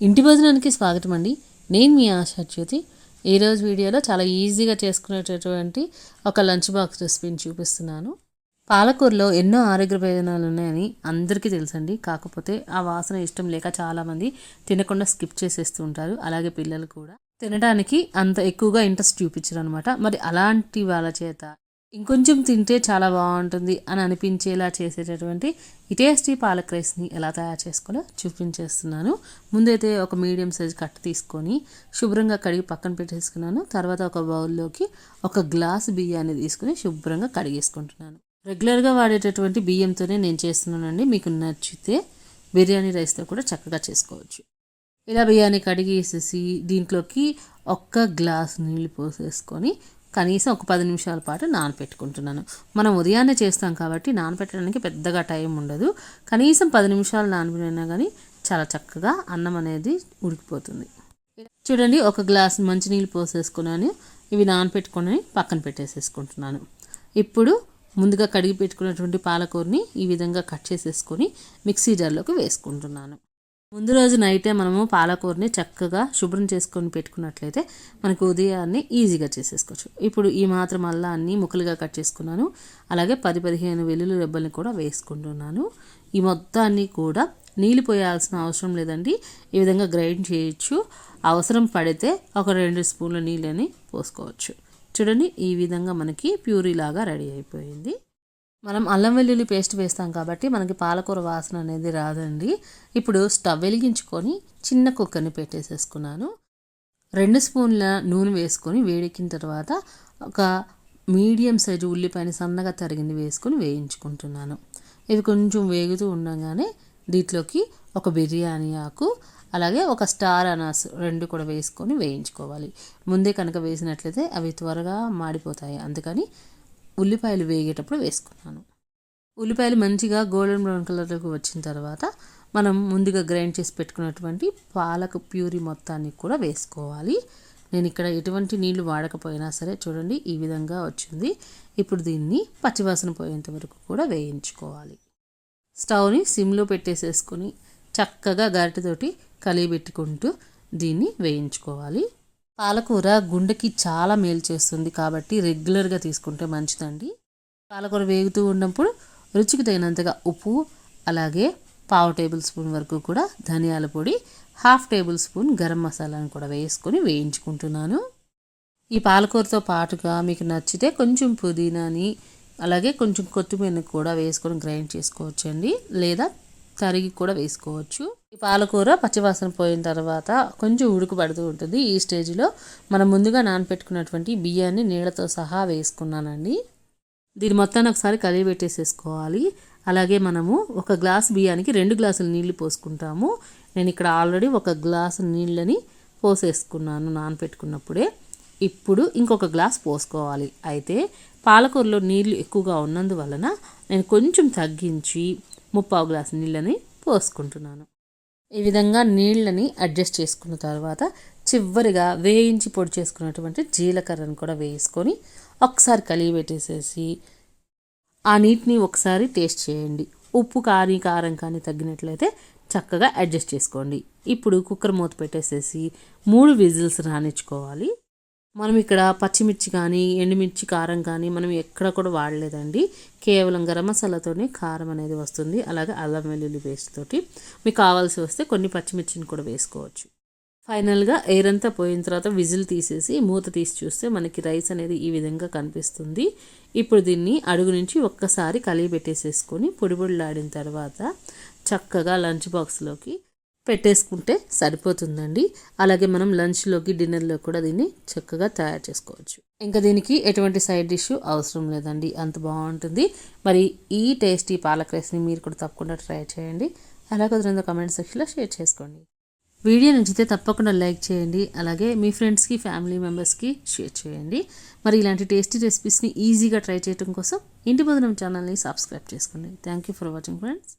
ఇంటి భోజనానికి స్వాగతం అండి. నేను మీ ఆశా జ్యోతి. ఈరోజు వీడియోలో చాలా ఈజీగా చేసుకునేటటువంటి ఒక లంచ్ బాక్స్ రెసిపీని చూపిస్తున్నాను. పాలకూరలో ఎన్నో ఆరోగ్య ప్రయోజనాలు ఉన్నాయని అందరికీ తెలుసండి. కాకపోతే ఆ వాసన ఇష్టం లేక చాలామంది తినకుండా స్కిప్ చేసేస్తూ ఉంటారు. అలాగే పిల్లలు కూడా. తినడానికి అంత ఎక్కువగా ఇంట్రెస్ట్ చూపించరు అనమాట మరి అలాంటి వాళ్ళ చేత ఇంకొంచెం తింటే చాలా బాగుంటుంది అని అనిపించేలా చేసేటటువంటి ఈ టేస్టీ పాలక్ రైస్ని ఎలా తయారు చేసుకోవాలో చూపించేస్తున్నాను. ముందైతే ఒక మీడియం సైజ్ కట్ తీసుకొని శుభ్రంగా కడిగి పక్కన పెట్టేసుకున్నాను. తర్వాత ఒక బౌల్లోకి ఒక గ్లాస్ బియ్యాన్ని తీసుకుని శుభ్రంగా కడిగేసుకుంటున్నాను. రెగ్యులర్గా వాడేటటువంటి బియ్యంతోనే నేను చేస్తున్నానండి. మీకు నచ్చితే బిర్యానీ రైస్తో కూడా చక్కగా చేసుకోవచ్చు. ఇలా బియ్యాన్ని కడిగేసేసి దీంట్లోకి ఒక్క గ్లాస్ నీళ్ళు పోసేసుకొని కనీసం ఒక పది నిమిషాల పాటు నానపెట్టుకుంటున్నాను. మనం ఉదయాన్నే చేస్తాం కాబట్టి నానపెట్టడానికి పెద్దగా టైం ఉండదు. కనీసం పది నిమిషాలు నానబెట్టినా కానీ చాలా చక్కగా అన్నం అనేది ఉడికిపోతుంది. చూడండి ఒక గ్లాస్ మంచినీళ్ళు పోసేసుకున్నాను. ఇవి నానపెట్టుకొని పక్కన పెట్టేసేసుకుంటున్నాను. ఇప్పుడు ముందుగా కడిగి పెట్టుకున్నటువంటి పాలకూరని ఈ విధంగా కట్ చేసేసుకొని మిక్సీ జార్లోకి వేసుకుంటున్నాను. ముందు రోజు నైటే మనము పాలకూరని చక్కగా శుభ్రం చేసుకొని పెట్టుకున్నట్లయితే మనకు ఉదయాన్నే ఈజీగా చేసేసుకోవచ్చు. ఇప్పుడు ఈ మాత్రం అల్లా అన్ని ముక్కలుగా కట్ చేసుకున్నాను. అలాగే పది పదిహేను వెల్లుల్లి రెబ్బల్ని కూడా వేసుకుంటున్నాను. ఈ మొత్తాన్ని కూడా నీళ్ళు పోయాల్సిన అవసరం లేదండి. ఈ విధంగా గ్రైండ్ చేయొచ్చు. అవసరం పడితే ఒక రెండు స్పూన్ల నీళ్ళని పోసుకోవచ్చు. చూడండి ఈ విధంగా మనకి ప్యూరీ లాగా రెడీ అయిపోయింది. మనం అల్లం వెల్లుల్లి పేస్ట్ వేస్తాం కాబట్టి మనకి పాలకూర వాసన అనేది రాదండి. ఇప్పుడు స్టవ్ వెలిగించుకొని చిన్న కుక్కర్ని పెట్టేసేసుకున్నాను. రెండు స్పూన్ల నూనె వేసుకొని వేడెక్కిన తర్వాత ఒక మీడియం సైజు ఉల్లిపాయని సన్నగా తరిగింది వేసుకొని వేయించుకుంటున్నాను. ఇవి కొంచెం వేగుతూ ఉండగానే దీంట్లోకి ఒక బిర్యానీ ఆకు అలాగే ఒక స్టార్ అనాస్ రెండు కూడా వేసుకొని వేయించుకోవాలి. ముందే కనుక వేసినట్లయితే అవి త్వరగా మాడిపోతాయి. అందుకని ఉల్లిపాయలు వేగేటప్పుడు వేసుకున్నాను. ఉల్లిపాయలు మంచిగా గోల్డెన్ బ్రౌన్ కలర్లోకి వచ్చిన తర్వాత మనం ముందుగా గ్రైండ్ చేసి పెట్టుకున్నటువంటి పాలకు ప్యూరీ మొత్తాన్ని కూడా వేసుకోవాలి. నేను ఇక్కడ ఎటువంటి నీళ్ళు వాడకపోయినా సరే చూడండి ఈ విధంగా వచ్చింది. ఇప్పుడు దీన్ని పచ్చివాసన పోయేంత వరకు కూడా వేయించుకోవాలి. స్టవ్ని సిమ్లో పెట్టేసేసుకొని చక్కగా గరిటెతోటి కలిగిపెట్టుకుంటూ దీన్ని వేయించుకోవాలి. పాలకూర గుండెకి చాలా మేలు చేస్తుంది కాబట్టి రెగ్యులర్గా తీసుకుంటే మంచిదండి. పాలకూర వేగుతూ ఉన్నప్పుడు రుచికి తగినంతగా ఉప్పు అలాగే పావు టేబుల్ స్పూన్ వరకు కూడా ధనియాల పొడి హాఫ్ టేబుల్ స్పూన్ గరం మసాలాను కూడా వేసుకొని వేయించుకుంటున్నాను. ఈ పాలకూరతో పాటుగా మీకు నచ్చితే కొంచెం పుదీనాని అలాగే కొంచెం కొత్తిమీరని కూడా వేసుకొని గ్రైండ్ చేసుకోవచ్చండి. లేదా తరిగి కూడా వేసుకోవచ్చు. ఈ పాలకూర పచ్చివాసన పోయిన తర్వాత కొంచెం ఉడుకు పడుతూ ఉంటుంది. ఈ స్టేజ్లో మనం ముందుగా నానపెట్టుకున్నటువంటి బియ్యాన్ని నీళ్ళతో సహా వేసుకున్నానండి. దీని మొత్తాన్ని ఒకసారి కలిగి పెట్టేసేసుకోవాలి. అలాగే మనము ఒక గ్లాస్ బియ్యానికి రెండు గ్లాసులు నీళ్ళు పోసుకుంటాము. నేను ఇక్కడ ఆల్రెడీ ఒక గ్లాసు నీళ్ళని పోసేసుకున్నాను నానపెట్టుకున్నప్పుడే. ఇప్పుడు ఇంకొక గ్లాస్ పోసుకోవాలి. అయితే పాలకూరలో నీళ్ళు ఎక్కువగా ఉన్నందువలన నేను కొంచెం తగ్గించి ముప్పావు గ్లాసు నీళ్ళని పోసుకుంటున్నాను. ఈ విధంగా నీళ్ళని అడ్జస్ట్ చేసుకున్న తర్వాత చివరిగా వేయించి పొడి చేసుకున్నటువంటి జీలకర్రను కూడా వేసుకొని ఒకసారి కలిగి పెట్టేసేసి ఆ నీటిని ఒకసారి టేస్ట్ చేయండి. ఉప్పు కానీ కారం కానీ తగ్గినట్లయితే చక్కగా అడ్జస్ట్ చేసుకోండి. ఇప్పుడు కుక్కర్ మూత పెట్టేసేసి మూడు విజిల్స్ రానిచ్చుకోవాలి. మనం ఇక్కడ పచ్చిమిర్చి కానీ ఎండుమిర్చి కారం కానీ మనం ఎక్కడ కూడా వాడలేదండి. కేవలం గరం మసాలాతోనే కారం అనేది వస్తుంది. అలాగే అల్లం వెల్లుల్లి పేస్ట్ తోటి మీకు కావాల్సి వస్తే కొన్ని పచ్చిమిర్చిని కూడా వేసుకోవచ్చు. ఫైనల్గా ఎయిర్ అంతా పోయిన తర్వాత విజిల్ తీసేసి మూత తీసి చూస్తే మనకి రైస్ అనేది ఈ విధంగా కనిపిస్తుంది. ఇప్పుడు దీన్ని అడుగు నుంచి ఒక్కసారి కలిగి పెట్టేసేసుకొని పొడి పొడిలాడిన తర్వాత చక్కగా లంచ్ బాక్స్లోకి పెట్టేసుకుంటే సరిపోతుందండి. అలాగే మనం లంచ్లోకి డిన్నర్లో కూడా దీన్ని చక్కగా తయారు చేసుకోవచ్చు. ఇంకా దీనికి ఎటువంటి సైడ్ డిష్ అవసరం లేదండి. అంత బాగుంటుంది. మరి ఈ టేస్టీ పాలక్ రైస్ని మీరు కూడా తప్పకుండా ట్రై చేయండి. అలా కుదిరిందో కమెంట్ సెక్షన్లో షేర్ చేసుకోండి. వీడియో నచ్చితే తప్పకుండా లైక్ చేయండి. అలాగే మీ ఫ్రెండ్స్కి ఫ్యామిలీ మెంబర్స్కి షేర్ చేయండి. మరి ఇలాంటి టేస్టీ రెసిపీస్ని ఈజీగా ట్రై చేయడం కోసం ఇంటి భోజనం ఛానల్ని సబ్స్క్రైబ్ చేసుకోండి. Thank you for watching friends.